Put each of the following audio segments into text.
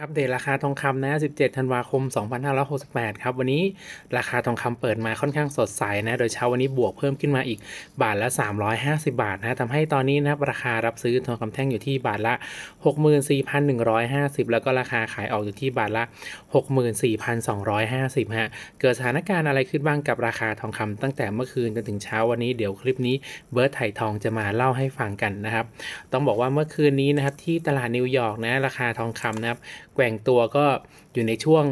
อัปเดตราคาทองคำนะ 17 ธันวาคม 2568 ครับ วันนี้ราคาทองคำเปิดมาค่อนข้างสดใสนะ โดยเช้าวันนี้บวกเพิ่มขึ้นมาอีกบาทละ 350 บาทนะทำให้ตอนนี้นะครับราคารับซื้อทองคำแท่งอยู่ที่บาทละ 64,150 แล้วก็ราคาขายออกอยู่ที่บาทละ 64,250 ฮะ เกิดสถานการณ์อะไรขึ้นบ้างกับราคาทองคำตั้งแต่เมื่อคืนจนถึงเช้าวันนี้ เดี๋ยวคลิปนี้เบิร์ดไถ่ทองจะมาเล่าให้ฟังกันนะครับ ต้องบอกว่าเมื่อคืนนี้นะครับที่ตลาดนิวยอร์กนะ ราคาทองคำนะครับ แกว่งตัวก็อยู่ในช่วง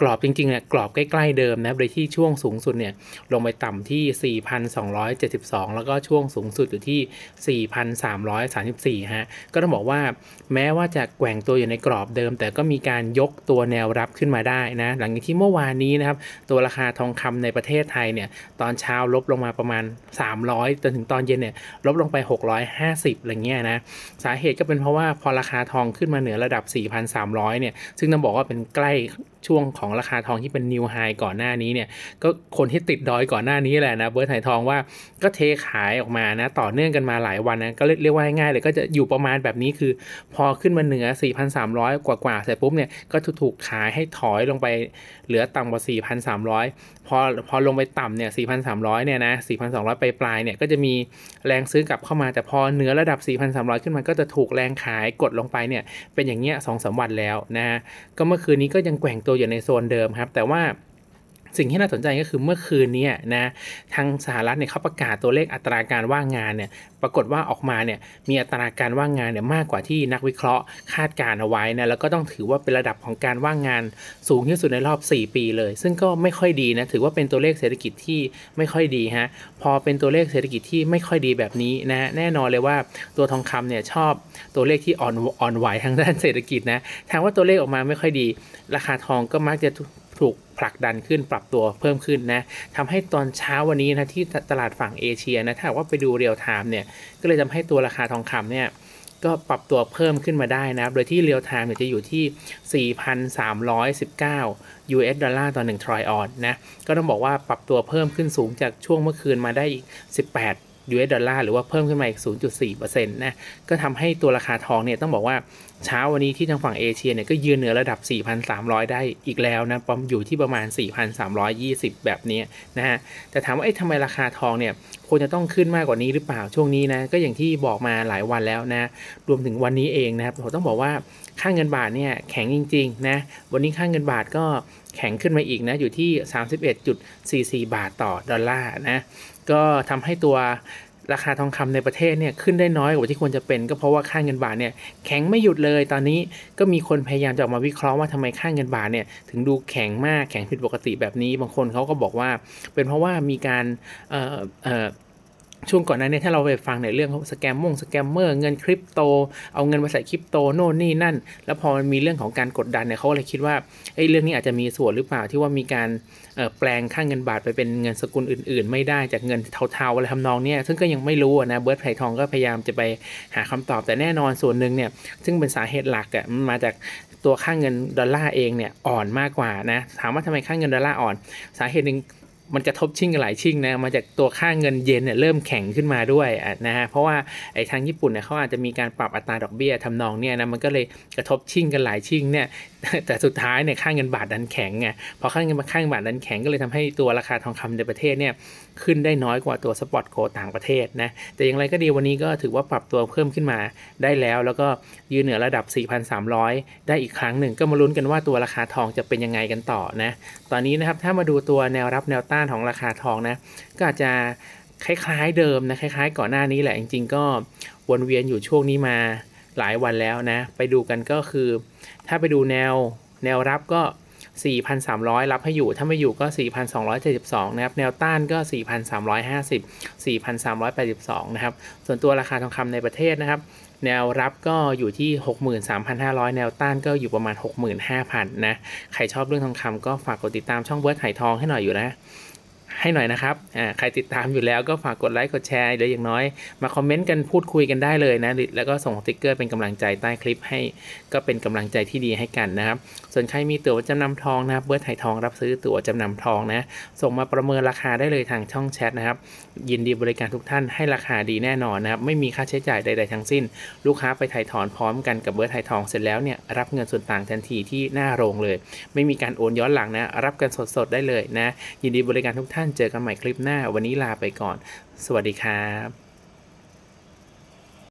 กรอบจริงๆเนี่ยกรอบใกล้ๆเดิมนะครับโดยที่ช่วงสูงสุดเนี่ยลงไปต่ำที่ 4,272 แล้วก็ช่วงสูงสุดอยู่ที่ 4,334 ฮะ ก็ต้องบอกว่าแม้ว่าจะแกว่งตัวอยู่ในกรอบเดิม แต่ก็มีการยกตัวแนวรับขึ้นมาได้นะ หลังจากที่เมื่อวานนี้นะครับ ตัวราคาทองคำในประเทศไทยเนี่ยตอนเช้าลบลงมาประมาณ 300จนถึงตอนเย็นเนี่ยลบลงไป 650อะไรเงี้ยนะ สาเหตุก็เป็นเพราะว่าพอราคาทองขึ้นมาเหนือระดับ 4,300 เนี่ย ซึ่งต้องบอกว่าเป็นใกล้ช่วงของราคาทองที่เป็นนิวไฮก่อนหน้านี้เนี่ยก็คนที่ติดดอยก่อนหน้านี้แหละนะเบิร์ดไทยทองว่าก็เทขายออกมานะต่อเนื่องกันมาหลายวันนะก็เรียกว่าง่ายๆเลยก็จะอยู่ประมาณแบบนี้คือ พอขึ้นมาเหนือ 4,300 กว่าๆเสร็จปุ๊บเนี่ยก็ถูกขายให้ถอยลงไปเหลือต่ำกว่า 4,300 พอพอลงไปต่ำเนี่ย 4,300 เนี่ยนะ 4,200 ไปปลายเนี่ยก็จะมีแรงซื้อกลับเข้ามาแต่พอเหนือระดับ 4,300 ขึ้นมาก็จะถูกแรงขายกดลงไปเนี่ยเป็นอย่างเงี้ยสองสามวันแล้วนะฮะก็เมื่อคืนนี้ก็ยังแกว่งตัวอยู่ในโซนเดิมครับ แต่ว่า สิ่งที่น่าสนใจก็คือเมื่อคืนนี้นะทางสหรัฐเนี่ยเขาประกาศตัวเลขอัตราการว่างงานเนี่ยปรากฏว่าออกมาเนี่ยมีอัตราการว่างงานเนี่ยมากกว่าที่นักวิเคราะห์คาดการเอาไว้นะแล้วก็ต้องถือว่าเป็นระดับของการว่างงานสูงที่สุดในรอบ 4 ปีเลย ซึ่งก็ไม่ค่อยดีนะถือว่าเป็นตัวเลขเศรษฐกิจที่ไม่ค่อยดีฮะพอเป็นตัวเลขเศรษฐกิจที่ไม่ค่อยดีแบบนี้นะแน่นอนเลยว่าตัวทองคำเนี่ยชอบตัวเลขที่อ่อนอ่อนไหวทางด้านเศรษฐกิจนะถามว่าตัวเลขออกมาไม่ค่อยดี ราคาทองก็มักจะ ถูกผลักดันขึ้นปรับตัวเพิ่มขึ้นนะทำให้ตอนเช้าวันนี้นะที่ตลาดฝั่งเอเชียนะถ้าว่าไปดูเรียลไทม์เนี่ยก็เลยทำให้ตัวราคาทองคำเนี่ยก็ปรับตัวเพิ่มขึ้นมาได้นะครับ โดยที่เรียลไทม์เนี่ยจะอยู่ที่ 4,319 US ดอลลาร์ต่อ1ทรอยออนนะ ก็ต้องบอกว่าปรับตัวเพิ่มขึ้นสูงจากช่วงเมื่อคืนมาได้อีก 18 US ดอลลาร์หรือว่าเพิ่มขึ้นมาอีก 0.4%นะก็ทำให้ตัวราคาทองเนี่ยต้องบอกว่าเช้าวันนี้ที่ทางฝั่งเอเชียเนี่ยก็ยืนเหนือระดับ 4,300 ได้อีกแล้วนะประมอยู่ที่ประมาณ 4,320 แบบนี้นะฮะแต่ถามว่าเอ๊ะทำไมราคาทองเนี่ยควรจะต้องขึ้นมากกว่านี้หรือเปล่าช่วงนี้นะก็อย่างที่บอกมาหลายวันแล้วนะรวมถึงวันนี้เองนะครับผมต้องบอกว่าค่าเงินบาทเนี่ยแข็งจริงๆนะวันนี้ค่าเงินบาทก็แข็งขึ้นมาอีกนะอยู่ที่ 31.44 บาทต่อดอลลาร์นะ ก็ทำให้ตัวราคาทองคำในประเทศเนี่ยขึ้นได้น้อยกว่าที่ควรจะเป็น ก็เพราะว่าค่าเงินบาทเนี่ยแข็งไม่หยุดเลย ตอนนี้ก็มีคนพยายามจะออกมาวิเคราะห์ว่าทำไมค่าเงินบาทเนี่ยถึงดูแข็งมากแข็งผิดปกติแบบนี้ บางคนเขาก็บอกว่า เป็นเพราะว่ามีการเอ่อเอ่อ ช่วงก่อนหน้านี้ถ้าเราไปฟังในเรื่องสแกมมงสแกมเมอร์เงินคริปโต เอาเงินมาใส่คริปโตโน่นนี่นั่น แล้วพอมันมีเรื่องของการกดดันเนี่ยเขาเลยคิดว่าไอ้เรื่องนี้อาจจะมีส่วนหรือเปล่าที่ว่ามีการแปลงค่าเงินบาทไปเป็นเงินสกุลอื่น ๆ ไม่ได้จากเงินเทาๆอะไรทำนองเนี้ยซึ่งก็ยังไม่รู้นะเบิร์ตไผ่ทองก็พยายามจะไปหาคำตอบแต่แน่นอนส่วนหนึ่งเนี่ยซึ่งเป็นสาเหตุหลักอะมันมาจากตัวค่าเงินดอลลาร์เองเนี่ยอ่อนมากกว่านะถามว่าทำไมค่าเงินดอลลาร์อ่อน สาเหตุหนึ่ง มันกระทบชิ่งกันหลายชิ่งนะมาจากตัวค่าเงินเยนเนี่ยเริ่มแข็งขึ้นมาด้วยนะฮะเพราะว่าไอ้ทางญี่ปุ่นเนี่ยเขาอาจจะมีการปรับอัตราดอกเบี้ยทำนองเนี่ยนะมันก็เลยกระทบชิ่งกันหลายชิ่งเนี่ยแต่สุดท้ายเนี่ยค่าเงินบาทดันแข็งไงพอค่าเงินค่าเงินบาทดันแข็งก็เลยทำให้ตัวราคาทองคำในประเทศเนี่ยขึ้นได้น้อยกว่าตัวสปอตโกต่างประเทศนะแต่อย่างไรก็ดีวันนี้ก็ถือว่าปรับตัวเพิ่มขึ้นมาได้แล้ว แล้วก็ยืนเหนือระดับ 4,300 ได้อีกครั้งหนึ่งก็มาลุ้นกันว่าตัวราคาทองจะเป็นยังไงกันต่อนะตอนนี้นะครับถ้ามาดูตัวแนวรับแนวต้านของราคาทองนะ ก็อาจจะคล้ายๆเดิมนะคล้าย ๆ ก่อนหน้านี้แหละจริง ๆ ก็วนเวียนอยู่ช่วงนี้มาหลายวันแล้วนะ ไปดูกันก็คือ ถ้าไปดูแนวแนวรับก็ 4,300 รับให้อยู่ ถ้าไม่อยู่ก็ 4,272 นะครับ แนวต้านก็ 4,350 4,382 นะครับ ส่วนตัวราคาทองคำในประเทศนะครับ แนวรับก็อยู่ที่ 63,500 แนวต้านก็อยู่ประมาณ 65,000 นะ ใครชอบเรื่องทองคำก็ฝากกดติดตามช่องเบิร์ดไหทองให้หน่อยอยู่นะ ให้หน่อยนะครับอ่าใครติดตามอยู่แล้วก็ฝากกดไลค์กดแชร์หรืออย่างน้อย มาคอมเมนต์กันพูดคุยกันได้เลยนะแล้วก็ส่งสติ๊กเกอร์เป็นกำลังใจใต้คลิปให้ก็เป็นกำลังใจที่ดีให้กันนะครับ ส่วนใครมีตั๋วจำนำทองนะครับเบิร์ดไถ่ทองรับซื้อตั๋วจำนำทองนะส่งมาประเมินราคาได้เลยทางช่องแชทนะครับ ยินดีบริการทุกท่านให้ราคาดีแน่นอนนะครับไม่มีค่าใช้จ่ายใด ๆ ทั้งสิ้น ลูกค้าไปถ่ายถอนพร้อมกันกับเบิร์ดไถ่ทองเสร็จแล้วเนี่ยรับเงินส่วนต่างทันทีที่หน้าโรงเลย ไม่มีการโอนย้อนหลังนะรับกันสดๆได้เลยนะยินดีบริการทุกท่านเจอกันใหม่คลิปหน้า วันนี้ลาไปก่อน สวัสดีครับ